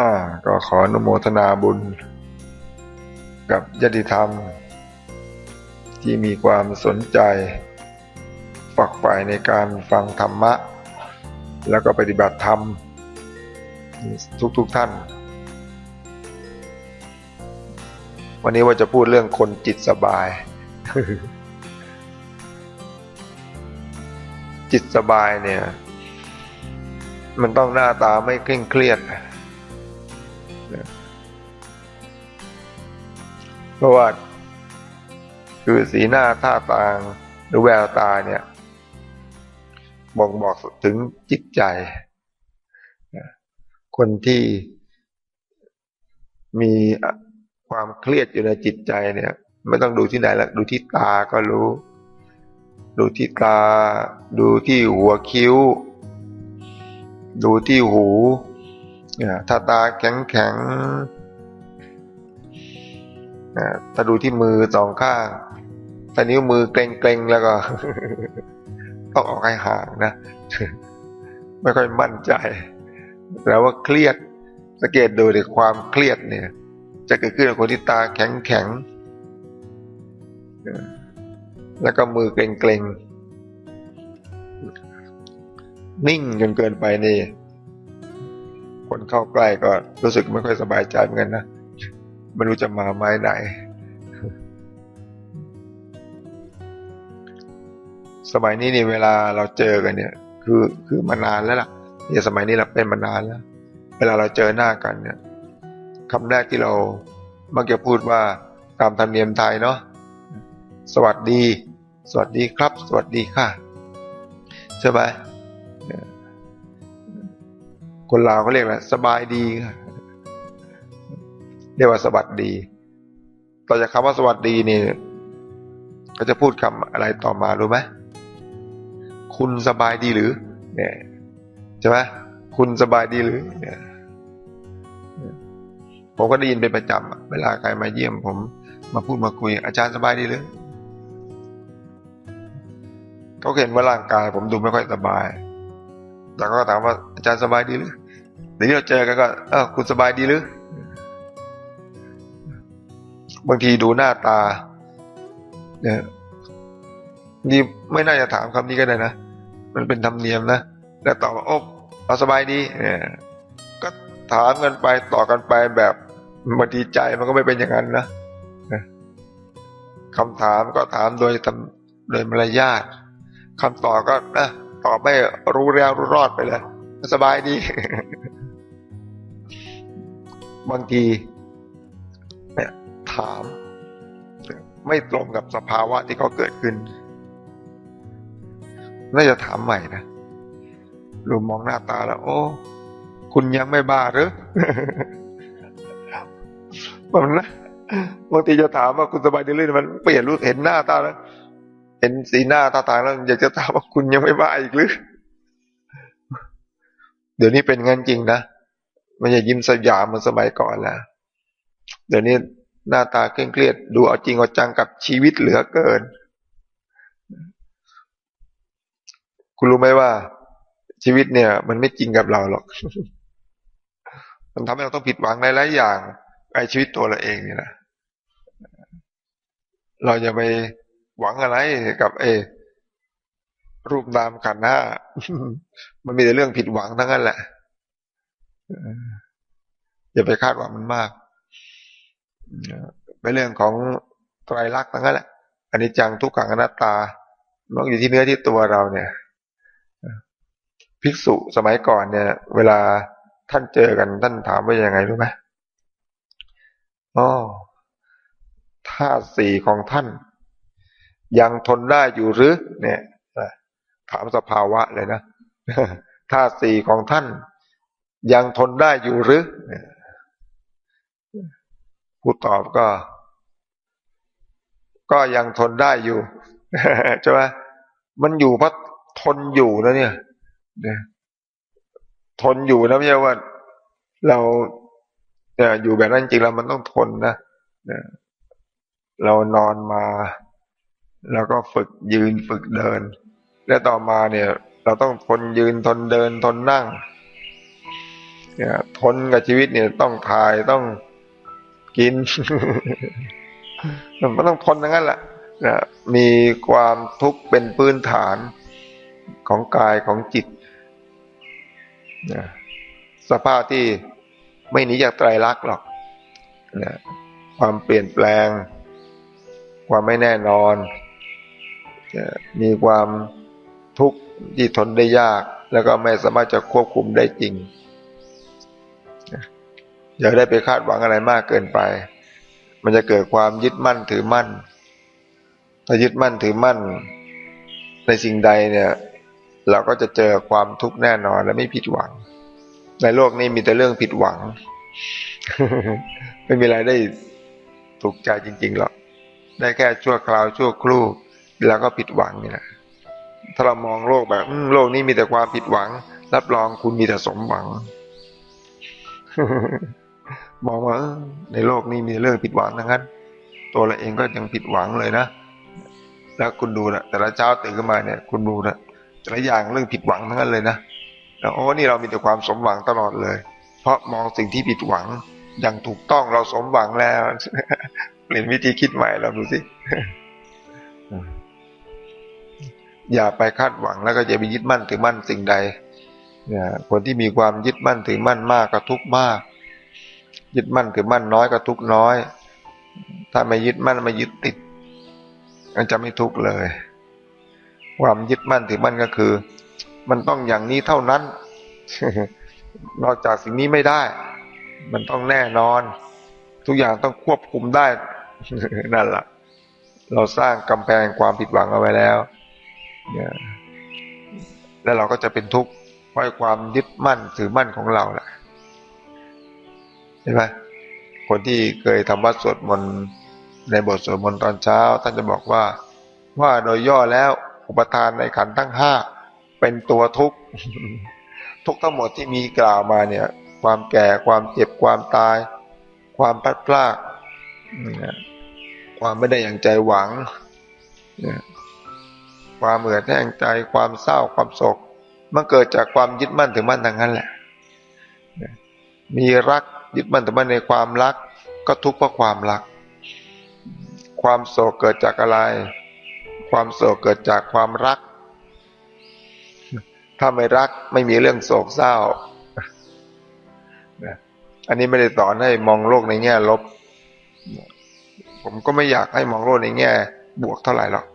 อ่าก็ขออนุโมทนาบุญ กับญาติธรรม ที่มีความสนใจฝักใฝ่ในการฟังธรรมะ แล้วก็ปฏิบัติธรรม ทุกๆทท่าน วันนี้ว่าจะพูดเรื่องคนจิตสบาย จิตสบายเนี่ย มันต้องหน้าตาไม่เคร่งเครียด เพราะว่าคือสีหน้าท่าทางหรือแววตาเนี่ยบ่งบอกถึงจิตใจ คนที่มีความเครียดอยู่ในจิตใจเนี่ย ไม่ต้องดูที่ไหนละดูที่ตาก็รู้ ดูที่ตา ดูที่หัวคิ้ว ดูที่หูถ้าตาแข็งแข็ง ถ้าดูที่มือสองข้างถ้านิ้วมือเกร็งๆแล้วก็ ต้องออกให้ห่างนะ ไม่ค่อยมั่นใจแล้วว่าเครียดสังเกตดูในความเครียดเนี่ย จะเกิดขึ้นกับคนที่ตาแข็งแข็งแล้วก็มือเกร็งๆนิ่งจนเกินไปนี่คนเข้าใกล้ก็รู้สึกไม่ค่อยสบายใจเหมือนกันนะ ไม่รู้จะมาไม้ไหน สมัยนี้นี่เวลาเราเจอกันเนี่ย คือคือมานานแล้วล่ะเนี่ยสมัยนี้เราเป็นมานานแล้ว เวลาเราเจอหน้ากันเนี่ยคำแรกที่เรามักจะพูดว่าตามธรรมเนียมไทยเนาะสวัสดี สวัสดีครับ สวัสดีค่ะใช่ไหมคนลาวเขาเรียกอะไรสบายดีค่ะ เรียกว่าสวัสดี ต่อจากคำว่าสวัสดีนี่ก็จะพูดคำอะไรต่อมารู้ไหมคุณสบายดีหรือ เนี่ยใช่ไหมคุณสบายดีหรือเนี่ยผมก็ได้ยินเป็นประจำเวลาใครมาเยี่ยม ผมมาพูดมาคุย อาจารย์สบายดีหรือเขาเห็นว่าร่างกาย ผมดูไม่ค่อยสบายแต่ก็ถามว่าอาจารย์สบายดีหรือเดี๋ยวเราเจอกันก็เออคุณสบายดีหรือ บางทีดูหน้าตาเนี่ยนี่ไม่น่าจะถามคำนี้ก็ได้นะ มันเป็นธรรมเนียมนะ แล้วตอบว่าโอ้เราสบายดีเนี่ยก็ถามกันไปต่อกันไปแบบบางทีใจมันก็ไม่เป็นอย่างนั้นนะคำถามก็ถามโดยโดยมารยาทคำตอบก็นะตอบไม่รู้แล้วรู้รอดไปเลย สบายดี บางที ถาม ไม่ตรงกับสภาวะที่เขาเกิดขึ้น น่าจะถามใหม่นะรูมองหน้าตาแล้ว โอ้ คุณยังไม่บ้าหรือมันนะบางทีจะถามว่าคุณสบายดีหรือมันเปลี่ยนรูปเห็นหน้าตาแล้วเห็นสีหน้าตาทางแล้วอยากจะถามว่าคุณยังไม่บ้าอีกหรือเดี๋ยวนี้เป็นงั้นจริงนะมันจะยิ้มสยามเหมือนสมัยก่อนแล้วเดี๋ยวนี้ หน้าตาเคร่งเครียดดูเอาจริงเอาจังกับชีวิตเหลือเกิน คุณรู้ไหมว่า ชีวิตเนี่ย มันไม่จริงกับเราหรอก มันทำให้เราต้องผิดหวังในหลายอย่างไอชีวิตตัวเราเองนี่นะเราจะไปหวังอะไรกับ เอ รูปนามขันห้ามันมีแต่เรื่องผิดหวังทั้งนั้นแหละอย่าไปคาดหวังมันมาก เป็นเรื่องของไตรลักษณ์ทั้งนั้นแหละอันนี้จังทุกขังอนัตตามันอยู่ที่เนื้อที่ตัวเราเนี่ย ภิกษุสมัยก่อนเนี่ย เวลาท่านเจอกันท่านถามว่ายังไงรู้ไหมอ๋อธาตุสี่ของท่าน ยังทนได้อยู่หรือ เนี่ยถามสภาวะเลยนะธาตุสี่ของท่าน ยังทนได้อยู่หรือ ผู้ตอบก็ ก็ยังทนได้อยู่ใช่ไหมมันอยู่เพราะทนอยู่นะเนี่ยเนี่ยทนอยู่นะไม่ใช่ว่า เราเนี่ยอยู่แบบนั้นจริงแล้วมันต้องทนนะเนี่ยเรานอนมา แล้วก็ฝึกยืนฝึกเดิน และต่อมาเนี่ย เราต้องทนยืนทนเดินทนนั่งเนี่ยทนกับชีวิตเนี่ยต้องทายต้อง กิน มันต้องทนทั้งนั้นแหละนะมีความทุกข์เป็นพื้นฐานของกายของจิตนะสภาพที่ไม่หนีจากไตรลักษณ์หรอกนะความเปลี่ยนแปลง ความไม่แน่นอนนะมีความทุกข์ที่ทนได้ยาก แล้วก็ไม่สามารถจะควบคุมได้จริง อย่าได้ไปคาดหวังอะไรมากเกินไป มันจะเกิดความยึดมั่นถือมั่น ถ้ายึดมั่นถือมั่น ในสิ่งใดเนี่ย เราก็จะเจอความทุกข์แน่นอนและไม่ผิดหวัง ในโลกนี้มีแต่เรื่องผิดหวัง ไม่มีอะไรได้ถูกใจจริงๆหรอก ได้แค่ชั่วคราวชั่วครู่ แล้วก็ผิดหวังนี่แหละถ้าเรามองโลกแบบโลกนี้มีแต่ความผิดหวัง รับรองคุณมีแต่สมหวัง มองว่าในโลกนี้มีเรื่องผิดหวังทั้งนั้น ตัวเราเองก็ยังผิดหวังเลยนะแล้วคุณดูนะแต่ละเช้าตื่นขึ้นมาเนี่ย คุณดูนะแต่ละอย่างเรื่องผิดหวังทั้งนั้นเลยนะแล้วโอ้นี่เรามีแต่ความสมหวังตลอดเลย เพราะมองสิ่งที่ผิดหวังอย่างถูกต้องเราสมหวังแล้วเปลี่ยนวิธีคิดใหม่เราดูสิอย่าไปคาดหวังแล้วก็อย่าไปยึดมั่นถือมั่นสิ่งใดเนี่ยคนที่มีความยึดมั่นถือมั่นมากก็ทุกข์มาก ยึดมั่นถือมั่นน้อยก็ทุกน้อย ถ้าไม่ยึดมั่นไม่ยึดติด มันจะไม่ทุกข์เลย ความยึดมั่นถือมั่นก็คือ มันต้องอย่างนี้เท่านั้น นอกจากสิ่งนี้ไม่ได้ มันต้องแน่นอน ทุกอย่างต้องควบคุมได้นั่นแหละเราสร้างกำแพงความผิดหวังเอาไว้แล้วเนี่ยแล้วเราก็จะเป็นทุกข์เพราะความยึดมั่นถือมั่นของเราแหละ ห็นไหมคนที่เคยทำวัดสวดมนต์ในบทสวดมนต์ตอนเช้า ท่านจะบอกว่า ว่าโดยย่อแล้วอุปทานในขันทั้งห้าเป็นตัวทุกข์ทุกข์ทั้งหมดที่มีกล่าวมาเนี่ย ความแก่ความเจ็บความตาย ความพลัดพรากเนี่ยความไม่ได้อย่างใจหวังเนี่ยความเหือดแห้งใจความเศร้าความโศกมันเกิดจากความยึดมั่นถือมั่นทางนั้นแหละมีรัก ยึดมั่นถือมั่นในความรัก ก็ทุกข์เพราะความรัก ความโศกเกิดจากอะไร ความโศกเกิดจากความรัก ถ้าไม่รักไม่มีเรื่องโศกเศร้า อันนี้ไม่ได้สอนให้มองโลกในแง่ลบ ผมก็ไม่อยากให้มองโลกในแง่ บวกเท่าไหร่หรอก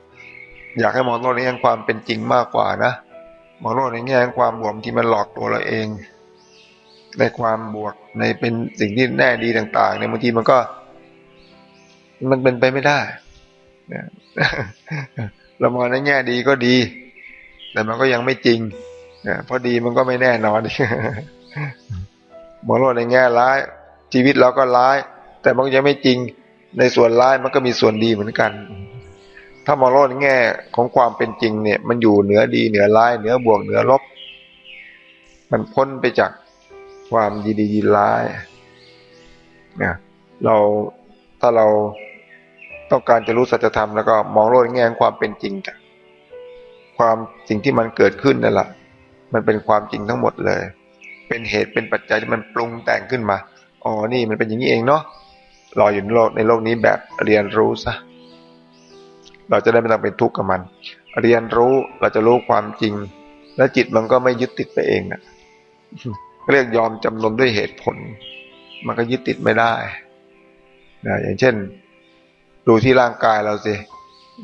อยากให้มองโลกในแง่ความเป็นจริงมากกว่านะมองโลกในแง่ความบวกที่มันหลอกตัวเราเอง ในความบวกในเป็นสิ่งที่แน่ดีต่างๆในบางทีมันก็ มันเป็นไปไม่ได้เนี่ยเรามองในแง่ดีก็ดี แต่มันก็ยังไม่จริงเนี่ยเพราะดีมันก็ไม่แน่นอนมองโลกในแง่ร้าย ชีวิตเราก็ร้าย แต่มันยังไม่จริงในส่วนร้ายมันก็มีส่วนดีเหมือนกัน ถ้ามองโลกในแง่ของความเป็นจริงเนี่ย มันอยู่เหนือดีเหนือร้ายเหนือบวกเหนือลบ มันพ้นไปจาก ความดีดีดีร้ายเนี่ยเราถ้าเราต้องการจะรู้สัจธรรมแล้วก็มองโลกแง่ความเป็นจริงกันความสิ่งที่มันเกิดขึ้นนั่นแหละมันเป็นความจริงทั้งหมดเลย เป็นเหตุเป็นปัจจัยที่มันปรุงแต่งขึ้นมาอ๋อนี่มันเป็นอย่างนี้เองเนาะรออยู่ในโลกในโลกนี้แบบเรียนรู้ซะเราจะได้ไม่ต้องเป็นทุกข์กับมัน เรียนรู้เราจะรู้ความจริง และจิตมันก็ไม่ยึดติดไปเองนะ เรียกยอมจำนนด้วยเหตุผล มันก็ยึดติดไม่ได้นะอย่างเช่น ดูที่ร่างกายเราสิ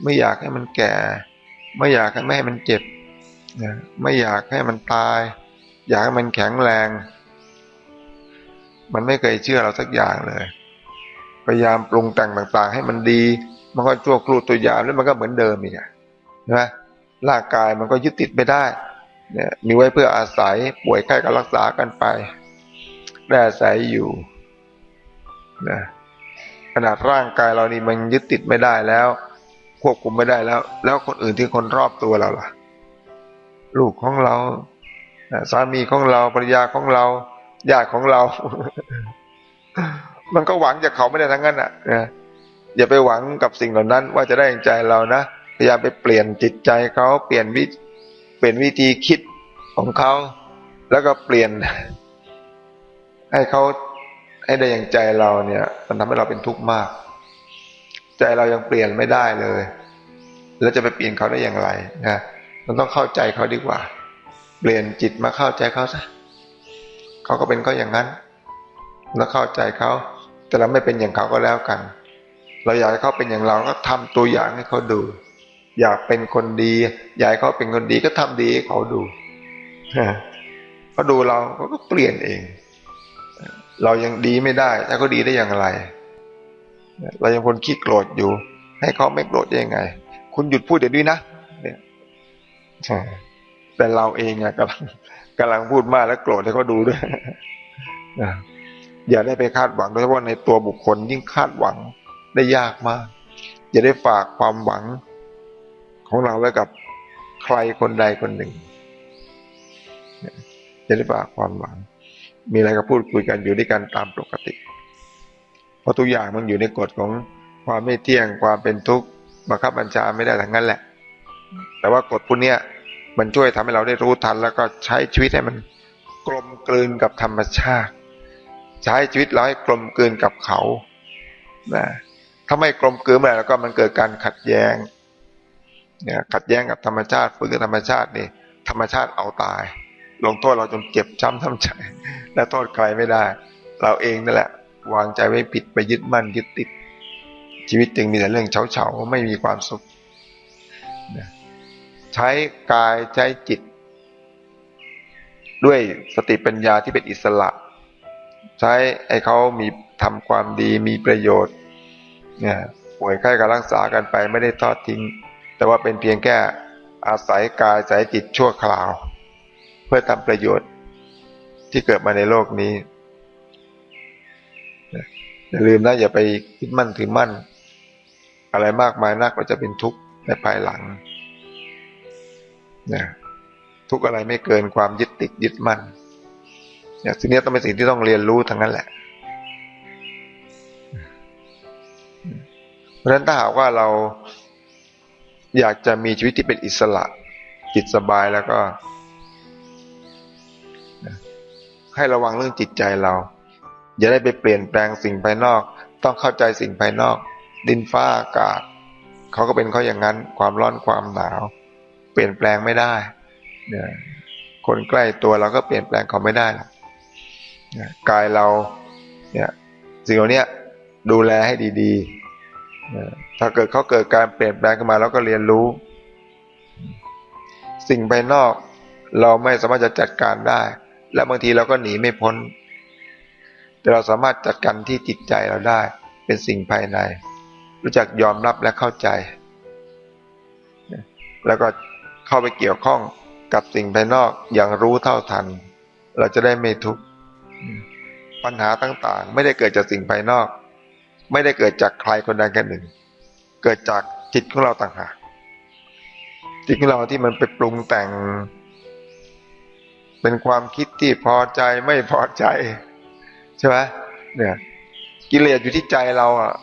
ไม่อยากให้มันแก่ ไม่อยากให้ไม่ให้มันเจ็บนะไม่อยากให้มันตาย อยากให้มันแข็งแรง มันไม่เคยเชื่อเราสักอย่างเลยพยายามปรุงแต่งต่างๆ ให้มันดี มันก็ชั่วครูตัวยามแล้วมันก็เหมือนเดิมอีกอะใช่ไหมร่างกายมันก็ยึดติดไม่ได้ เนี่ยมีไว้เพื่ออาศัยป่วยไข้ก็รักษากันไปได้อาศัยอยู่นะขนาดร่างกายเรานี่มันยึดติดไม่ได้แล้ว ควบคุมไม่ได้แล้ว แล้วคนอื่นที่คนรอบตัวเราล่ะ ลูกของเราสามีของเราภรรยาของเราญาติของเรา มันก็หวังจากเขาไม่ได้ทั้งนั้นอะนะอย่าไปหวังกับสิ่งเหล่านั้น ว่าจะได้อย่างใจเรานะพยายามไปเปลี่ยนจิตใจเขาเปลี่ยนวิ เปลี่ยนวิธีคิดของเขา แล้วก็เปลี่ยน ให้เขาให้ได้อย่างใจเราเนี่ย มันทำให้เราเป็นทุกข์มาก ใจเรายังเปลี่ยนไม่ได้เลย แล้วจะไปเปลี่ยนเขาได้อย่างไรนะมันต้องเข้าใจเขาดีกว่า เปลี่ยนจิตมาเข้าใจเขาซะเขาก็เป็นก็อย่างนั้น แล้วเข้าใจเขา แต่เราไม่เป็นอย่างเขาก็แล้วกัน เราอยากให้เขาเป็นอย่างเราก็ทำตัวอย่างให้เขาดู อยากเป็นคนดีอยากเขาเป็นคนดีก็ทำดีให้เขาดูเขาดูเราเขาก็เปลี่ยนเอง เรายังดีไม่ได้ถ้าเขาดีได้อย่างไร เรายังคนขี้โกรธอยู่ ให้เขาไม่โกรธได้ยังไง คุณหยุดพูดเดี๋ยวนี้นะเนี่ยแต่เราเองอะกำลังกำลังพูดมากแล้วโกรธให้เขาดูด้วยอย่าได้ไปคาดหวังโดยเฉพาะในตัวบุคคลยิ่งคาดหวังได้ยากมาก อย่าได้ฝากความหวัง ของเราไว้กับใครคนใดคนหนึ่งอย่าได้ฝากความหวัง มีอะไรก็พูดคุยกันอยู่ด้วยกันตามปกติ เพราะทุกอย่างมันอยู่ในกฎของความไม่เที่ยงความเป็นทุกข์บังคับบัญชาไม่ได้ทั้งนั้นแหละ แต่ว่ากฎพวกนี้มันช่วยทำให้เราได้รู้ทัน แล้วก็ใช้ชีวิตให้มันกลมกลืนกับธรรมชาติ ใช้ชีวิตเราให้กลมกลืนกับเขานะถ้าไม่กลมกลื่อไรแล้วก็มันเกิดการขัดแย้ง เนี่ยขัดแย้งกับธรรมชาติฝืนกับธรรมชาตินี่ธรรมชาติเอาตาย ลงโทษเราจนเจ็บช้ำทำใจและโทษใครไม่ได้ เราเองนั่นแหละ วางใจไว้ผิดไปยึดมั่นยึดติด ชีวิตจึงมีแต่เรื่องเฉาๆไม่มีความสุขใช้กายใช้จิต ด้วยสติปัญญาที่เป็นอิสระ ใช้ให้เขามีทำความดีมีประโยชน์เนี่ยป่วยไข้ก็รักษากันไปไม่ได้ทอดทิ้ง แต่ว่าเป็นเพียงแค่อาศัยกายอาศัยจิตชั่วคราว เพื่อทำประโยชน์ที่เกิดมาในโลกนี้อย่าลืมนะอย่าไปคิดมั่นถือมั่น อะไรมากมายนักก็จะเป็นทุกข์ในภายหลังนะทุกอะไรไม่เกินความยึดติดยึดมั่นเนี่ยสิ่งนี้ต้องเป็นสิ่งที่ต้องเรียนรู้ทั้งนั้นแหละ เพราะฉะนั้นถ้าหากว่าเรา อยากจะมีชีวิตที่เป็นอิสระ จิตสบายแล้วก็ ให้ระวังเรื่องจิตใจเรา อย่าได้ไปเปลี่ยนแปลงสิ่งภายนอก ต้องเข้าใจสิ่งภายนอก ดินฟ้าอากาศเขาก็เป็นเขาอย่างนั้น ความร้อนความหนาว เปลี่ยนแปลงไม่ได้เนี่ยคนใกล้ตัวเราก็เปลี่ยนแปลงเขาไม่ได้หรอกกายเรา เนี่ยสิ่งเหล่านี้ดูแลให้ดี ๆ ถ้าเกิดเขาเกิดการเปลี่ยนแปลงขึ้นมาเราก็เรียนรู้ สิ่งภายนอกเราไม่สามารถจะจัดการได้ และบางทีเราก็หนีไม่พ้น แต่เราสามารถจัดการที่จิตใจเราได้ เป็นสิ่งภายใน รู้จักยอมรับและเข้าใจ แล้วก็เข้าไปเกี่ยวข้องกับสิ่งภายนอกอย่างรู้เท่าทัน เราจะได้ไม่ทุกข์ปัญหาต่างๆ ไม่ได้เกิดจากสิ่งภายนอก ไม่ได้เกิดจากใครคนใดคนหนึ่ง เกิดจากจิตของเราต่างหากจิตของเราที่มันไปปรุงแต่ง เป็นความคิดที่พอใจไม่พอใจ ใช่ไหมเนี่ย กิเลสอยู่ที่ใจเราอะ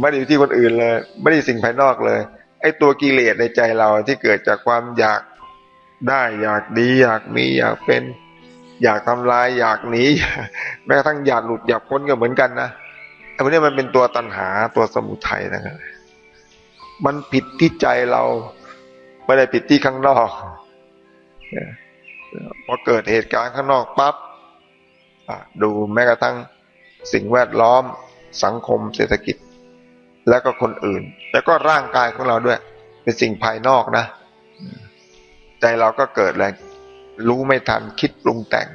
ไม่ได้อยู่ที่คนอื่นเลย ไม่ได้สิ่งภายนอกเลยไอ้ตัวกิเลสในใจเราที่เกิดจากความอยากได้อยากดี อยากมีอยากเป็น อยากทำลาย อยากหนีแม้กระทั่งอยากหลุดอยากพ้นก็เหมือนกันนะ ไอ้พวกนี้มันเป็นตัวตัณหาตัวสมุทัยนะครับมันผิดที่ใจเราไม่ได้ผิดที่ข้างนอกพอเกิดเหตุการณ์ข้างนอกปั๊บดูแม้กระทั่งสิ่งแวดล้อมสังคมเศรษฐกิจ แล้วก็คนอื่น แล้วก็ร่างกายของเราด้วย เป็นสิ่งภายนอกนะใจเราก็เกิดแรงรู้ไม่ทันคิดปรุงแต่ง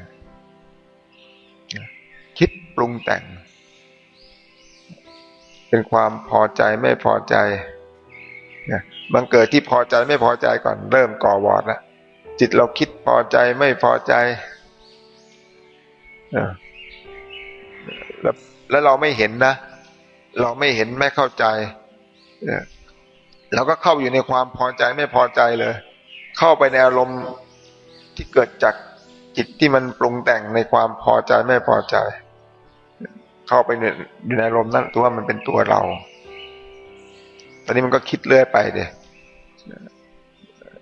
คิดปรุงแต่ง เป็นความพอใจไม่พอใจนี่ยมันเกิดที่พอใจไม่พอใจก่อนเริ่มก่อวอดแล้วจิตเราคิดพอใจไม่พอใจแล้วแล้วเราไม่เห็นนะ เราไม่เห็นไม่เข้าใจเราก็เข้าอยู่ในความพอใจไม่พอใจเลย เข้าไปในอารมณ์ที่เกิดจากจิตที่มันปรุงแต่งในความพอใจไม่พอใจ เข้าไปอยู่ในอารมณ์นั้นตัวมันเป็นตัวเรา ตอนนี้มันก็คิดเรื่อยไปเดี๋ย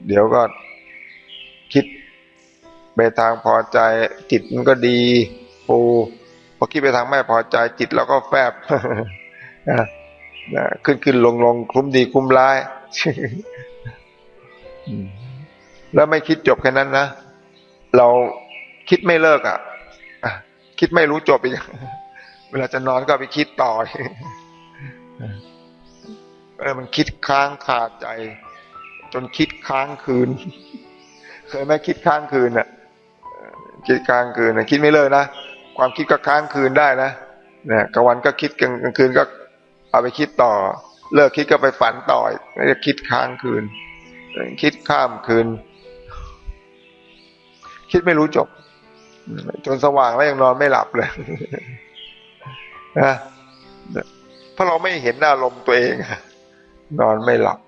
เดี๋ยวก็คิดไปทางพอใจจิตมันก็ดีฟูพอคิดไปทางไม่พอใจจิตเราก็แฟบนะนะขึ้นขึ้นลงลงคุ้มดีคุ้มร้ายแล้วไม่คิดจบแค่นั้นนะ เราคิดไม่เลิกอะ คิดไม่รู้จบอีก เวลาจะนอนก็ไปคิดต่อเออมันคิดค้างคาดใจ จนคิดค้างคืน เคยไหมคิดค้างคืนอะคิดค้างคืนนะคิดไม่เลิกนะความคิดก็ค้างคืนได้นะเนี่ยกลางวันก็คิดกลางคืนก็เอาไปคิดต่อ เลิกคิดก็ไปฝันต่อไม่ได้คิดค้างคืน คิดข้ามคืน คิดไม่รู้จบ จนสว่างแล้วยังนอนไม่หลับเลย นะเพราะเราไม่เห็นอารมณ์ตัวเองนอนไม่หลับ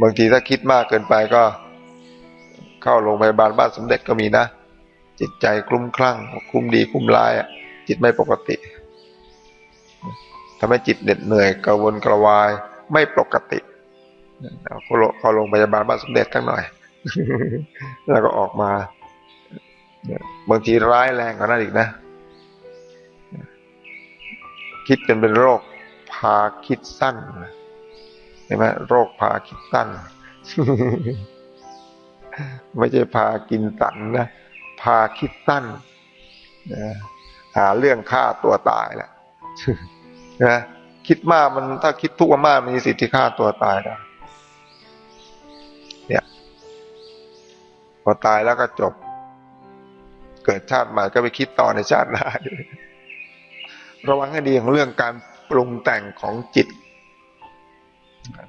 บางทีถ้าคิดมากเกินไปก็ เข้าโรงพยาบาลบ้านสมเด็จก็มีนะ จิตใจคลุ้มคลั่งคลุ้มดีคลุ้มร้ายจิตไม่ปกติทำให้จิตเหน็ดเหนื่อยกระวนกระวาย ไม่ปกติเขาโรงเข้าโรงพยาบาลบ้านสมเด็จทั้งหน่อย แล้วก็ออกมา บางทีร้ายแรงกว่านั้นอีกนะ คิดจนเป็นโรคพาคิดสั้นเห็นไหมโรคพาคิดสั้น ไม่ใช่พากินสันนะ พาคิดสั้นนะหาเรื่องฆ่าตัวตายแหละนะคิดมากมันถ้าคิดทุกข์มากมันมีสิทธิ์ที่ฆ่าตัวตายได้เนี่ย พอตายแล้วก็จบ เกิดชาติใหม่ก็ไปคิดต่อในชาติหน้าระวังให้ดีของเรื่องการปรุงแต่งของจิต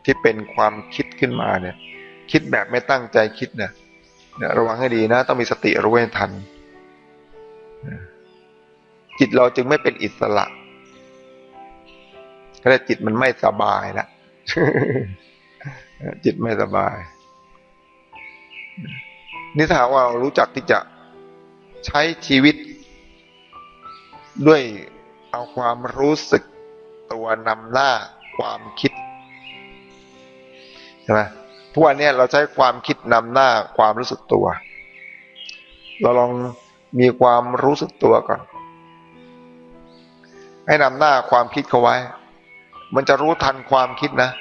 ที่เป็นความคิดขึ้นมาเนี่ย คิดแบบไม่ตั้งใจคิดเนี่ยเนี่ยระวังให้ดีนะ ต้องมีสติรู้ให้ทัน จิตเราจึงไม่เป็นอิสระก็ได้จิตมันไม่สบายล้วจิตไม่สบายนี่ถ้าหากว่าเรารู้จักที่จะ ใช้ชีวิต ด้วยเอาความรู้สึกตัวนำหน้าความคิดใช่ไหมทุกวันนี้เราใช้ความคิดนำหน้าความรู้สึกตัว เราลองมีความรู้สึกตัวก่อน ให้นำหน้าความคิดเขาไว้ มันจะรู้ทันความคิดนะ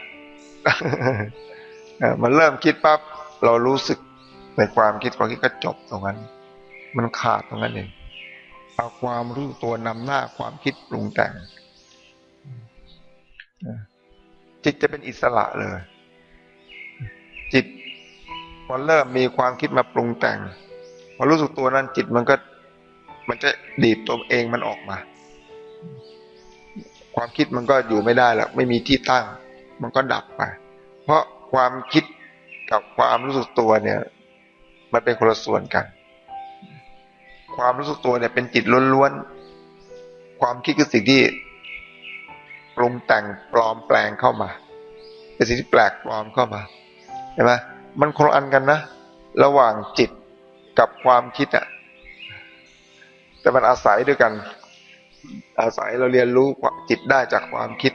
มันเริ่มคิดปั๊บเรารู้สึกในความคิดความคิดก็จบตรงนั้น มันขาดตรงนั้นเองเอาความรู้ตัวนำหน้าความคิดปรุงแต่งจิตจะเป็นอิสระเลย จิตพอเริ่มมีความคิดมาปรุงแต่งพอรู้สึกตัวนั้นจิตมันก็ มันจะดีดตัวเองมันออกมา ความคิดมันก็อยู่ไม่ได้หรอกไม่มีที่ตั้ง มันก็ดับไป เพราะความคิดกับความรู้สึกตัวเนี่ย มันเป็นคนละส่วนกัน ความรู้สึกตัวเนี่ยเป็นจิตล้วนๆ ความคิดคือสิ่งที่ปรุงแต่งปลอมแปลงเข้ามา เป็นสิ่งที่แปลกปลอมเข้ามาเห็นไหมมันคนละอันกันนะ ระหว่างจิตกับความคิดอะแต่มันอาศัยด้วยกัน อาศัยเราเรียนรู้จิตได้จากความคิด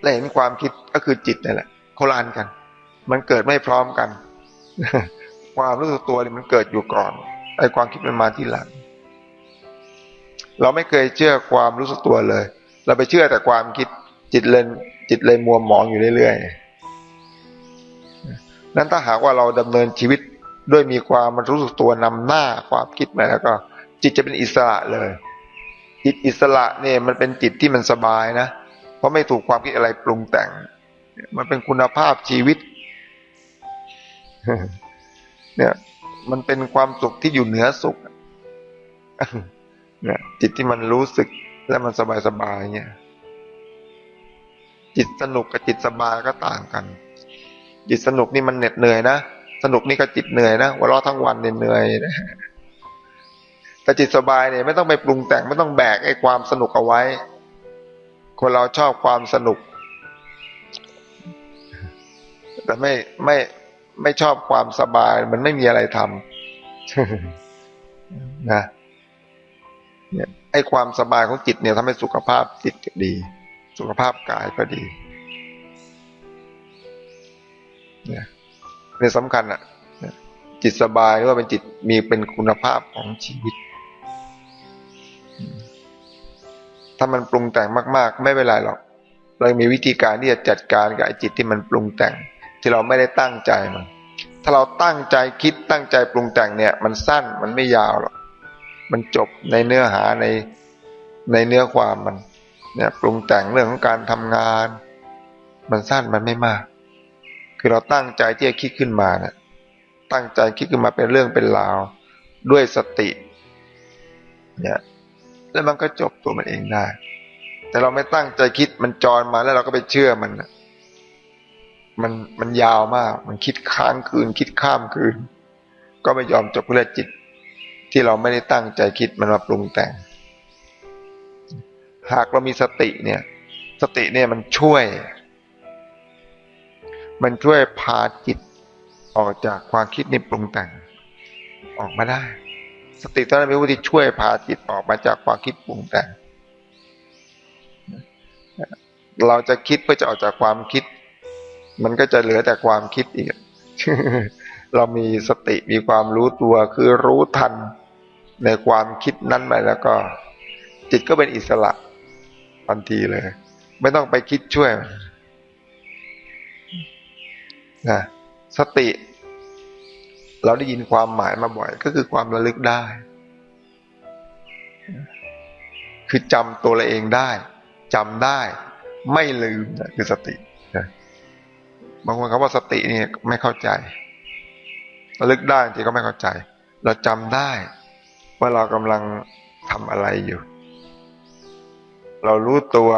และเห็นความคิดก็คือจิตนี่แหละโคละอันกัน มันเกิดไม่พร้อมกัน ความรู้สึกตัวนี่มันเกิดอยู่ก่อน ไอ้ความคิดมันมาที่หลัง เราไม่เคยเชื่อความรู้สึกตัวเลย เราไปเชื่อแต่ความคิดจิตเลยจิตเลยมัวหมองอยู่เรื่อยๆนั้นถ้าหากว่าเราดำเนินชีวิตด้วยมีความมันรู้สึกตัวนำหน้าความคิดมาแล้วก็ จิตจะเป็นอิสระเลย จิตอิสระเนี่ยมันเป็นจิตที่มันสบายนะเพราะไม่ถูกความคิดอะไรปรุงแต่ง มันเป็นคุณภาพชีวิต เนี่ย มันเป็นความสุขที่อยู่เหนือสุขเนี่ยจิตที่มันรู้สึกและมันสบายสบายเนี่ย จิตสนุกกับจิตสบายก็ต่างกัน จิตสนุกนี่มันเหน็ดเหนื่อยนะสนุกนี่ก็จิตเหนื่อยนะหัวเราะทั้งวันเหนื่อยนะแต่จิตสบายเนี่ยไม่ต้องไปปรุงแต่งไม่ต้องแบกไอ้ความสนุกเอาไว้ คนเราชอบความสนุก แต่ไม่ไม่ ไม่ชอบความสบาย มันไม่มีอะไรทำนะเนี่ยไอ้ความสบายของจิตเนี่ยทำให้สุขภาพจิตดี สุขภาพกายก็ดี เนี่ยเนี่ยสำคัญอะจิตสบายหรือว่าเป็นจิตมีเป็นคุณภาพของชีวิต ถ้ามันปรุงแต่งมาก ๆ ไม่เป็นไรหรอก เรามีวิธีการที่จะจัดการกับไอ้จิตที่มันปรุงแต่ง ที่เราไม่ได้ตั้งใจมัน ถ้าเราตั้งใจคิดตั้งใจปรุงแต่งเนี่ย มันสั้นมันไม่ยาวหรอกมันจบในเนื้อหาในในเนื้อความมัน เนี่ยปรุงแต่งเรื่องของการทำงาน มันสั้นมันไม่มาก คือเราตั้งใจที่จะคิดขึ้นมาเนี่ยตั้งใจคิดขึ้นมาเป็นเรื่องเป็นราวด้วยสติ เนี่ย แล้วมันก็จบตัวมันเองได้ แต่เราไม่ตั้งใจคิดมันจรมาแล้วเราก็ไปเชื่อมันนะ มันมันยาวมาก มันคิดค้างคืน คิดข้ามคืน ก็ไม่ยอมจบเพื่อจิต ที่เราไม่ได้ตั้งใจคิดมันมาปรุงแต่ง หากเรามีสติเนี่ย สติเนี่ยมันช่วย มันช่วยพาจิตออกจากความคิดในปรุงแต่ง ออกมาได้ สติตอนนั้นเป็นผู้ที่ช่วยพาจิตออกมาจากความคิดปรุงแต่ง เราจะคิดเพื่อจะออกจากความคิด มันก็จะเหลือแต่ความคิดอีก เรามีสติมีความรู้ตัวคือรู้ทันในความคิดนั้นไปแล้วก็ จิตก็เป็นอิสระทันทีเลย ไม่ต้องไปคิดช่วยนะสติ เราได้ยินความหมายมาบ่อย ก็คือความระลึกได้ คือจำตัวเราเองได้จำได้ ไม่ลืมนะคือสติ บางคนคำว่าสตินี่ไม่เข้าใจระลึกได้จริงก็ไม่เข้าใจ เราจำได้ว่าเรากำลังทำอะไรอยู่ เรารู้ตัว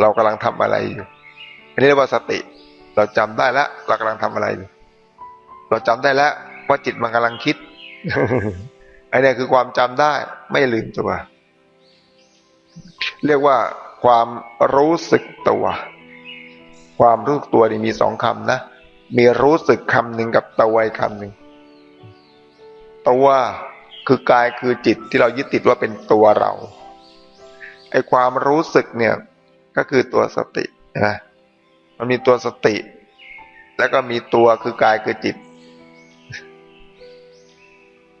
เรากำลังทำอะไรอยู่อันนี้เรียกว่าสติ เราจำได้แล้วเรากำลังทำอะไรอยู่เราจำได้แล้วว่าจิตมันกำลังคิดอันนี้คือความจำได้ไม่ลืมตัว เรียกว่าความรู้สึกตัว ความรู้สึกตัวนี่มีสองคำนะ มีรู้สึกคำหนึ่งกับตัวคำหนึ่งตัวคือกายคือจิตที่เรายึดติดว่าเป็นตัวเราไอ้ความรู้สึกเนี่ยก็คือตัวสตินะมันมีตัวสติ แล้วก็มีตัวคือกายคือจิต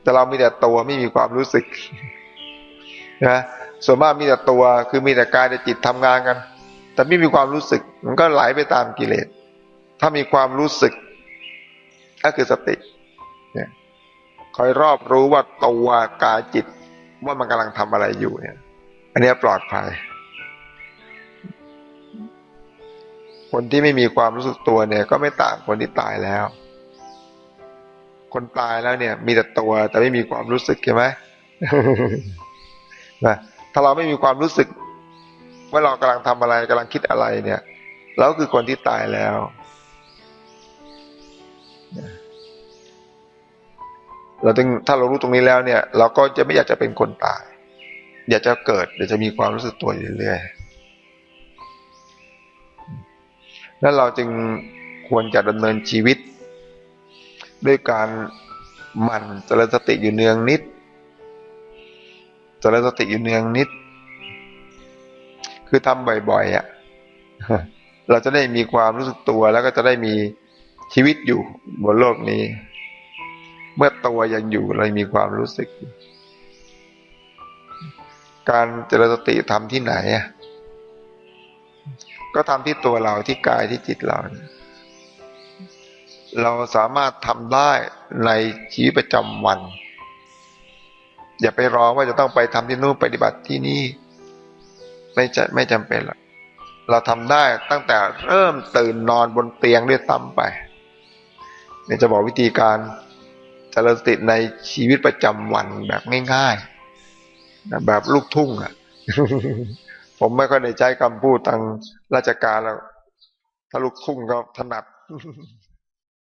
แต่เรามีแต่ตัวไม่มีความรู้สึกนะส่วนมากมีแต่ตัวคือมีแต่กายแต่จิตทำงานกัน แต่ไม่มีความรู้สึก มันก็ไหลไปตามกิเลส ถ้ามีความรู้สึก ก็คือสติเนี่ยคอยรอบรู้ว่าตัวกายจิต ว่ามันกำลังทำอะไรอยู่เนี่ย อันนี้ปลอดภัย คนที่ไม่มีความรู้สึกตัวเนี่ย ก็ไม่ต่างคนที่ตายแล้ว คนตายแล้วเนี่ย มีแต่ตัวแต่ไม่มีความรู้สึกใช่ไหมนะถ้าเราไม่มีความรู้สึก ว่าเรากำลังทำอะไรกำลังคิดอะไรเนี่ย เราคือคนที่ตายแล้ว เราต้องถ้าเรารู้ตรงนี้แล้วเนี่ย เราก็จะไม่อยากจะเป็นคนตาย อยากจะเกิดเดี๋ยวจะมีความรู้สึกตัวอยู่เรื่อยๆแล้วเราจึงควรจะดำเนินชีวิต ด้วยการหมั่นเจริญสติอยู่เนืองนิดเจริญสติอยู่เนืองนิด คือทำบ่อยๆอะเราจะได้มีความรู้สึกตัวแล้วก็จะได้มีชีวิตอยู่บนโลกนี้ เมื่อตัวยังอยู่เรามีความรู้สึก การเจริญสติทำที่ไหนอะก็ทำที่ตัวเราที่กายที่จิตเรา เราสามารถทำได้ในชีวิตประจำวัน อย่าไปรอว่าจะต้องไปทำที่นู่นปฏิบัติที่นี่ ไม่จะไม่จำเป็นหรอกเราทำได้ตั้งแต่เริ่มตื่นนอนบนเตียงด้วยซ้ำไปเนี่ยจะบอกวิธีการเจริญสติในชีวิตประจำวันแบบง่ายๆแบบลูกทุ่งอะ ผมไม่ค่อยได้ใช้คำพูดทางราชการแล้วถ้าลูกทุ่งก็ถนัด